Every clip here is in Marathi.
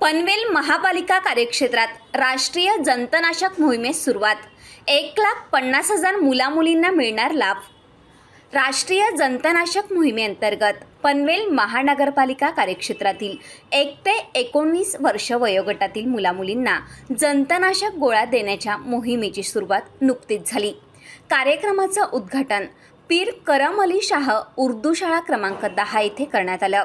पनवेल महापालिका कार्यक्षेत्रात राष्ट्रीय जंतनाशक मोहिमेस सुरुवात. एक लाख पन्नास हजार मुलामुलींना मिळणार लाभ. राष्ट्रीय जंतनाशक मोहिमेअंतर्गत पनवेल महानगरपालिका कार्यक्षेत्रातील एक ते एकोणवीस वर्ष वयोगटातील मुलामुलींना जंतनाशक गोळ्या देण्याच्या मोहिमेची सुरुवात नुकतीच झाली. कार्यक्रमाचं उद्घाटन पीर करम अली शाह उर्दू शाळा क्रमांक दहा येथे करण्यात आलं.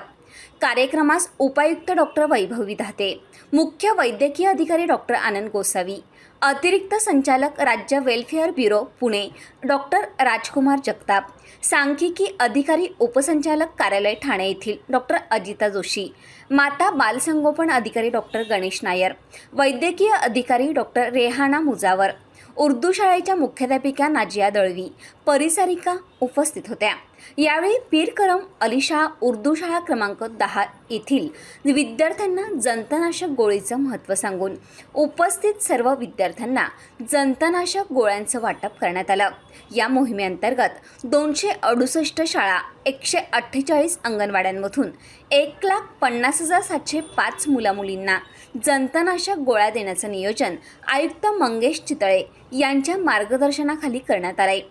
कार्यक्रमास उपायुक्त डॉक्टर वैभव विधाते मुख्य वैद्यकीय अधिकारी डॉक्टर आनंद गोसावी अतिरिक्त संचालक राज्य welfare bureau Pune doctor Rajkumar Jagtap सांख्यिकी अधिकारी उपसंचालक कार्यालय ठाणे येथील डॉक्टर अजिता जोशी माता बालसंगोपन अधिकारी डॉक्टर गणेश नायर वैद्यकीय अधिकारी डॉक्टर रेहाना मुजावर उर्दू शाळेच्या मुख्याध्यापिका नाजिया दळवी परिसारिका उपस्थित होत्या. यावेळी पीर करम अलीशाह उर्दू शाळा क्रमांक दहा येथील विद्यार्थ्यांना जंतनाशक गोळीचं महत्त्व सांगून उपस्थित सर्व विद्यार्थ्यांना जंतनाशक गोळ्यांचं वाटप करण्यात आलं. या मोहिमेअंतर्गत दोनशे अडुसष्ट शाळा एकशे अठ्ठेचाळीस अंगणवाड्यांमधून एक लाख पन्नास हजार सातशे पाच मुलामुलींना जंतनाशक गोळ्या देण्याचं नियोजन आयुक्त मंगेश चितळे यांच्या मार्गदर्शनाखाली करण्यात आला आहे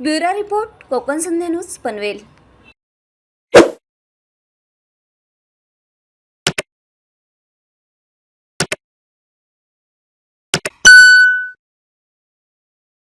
bureau report Konkan Sandhya news Panvel.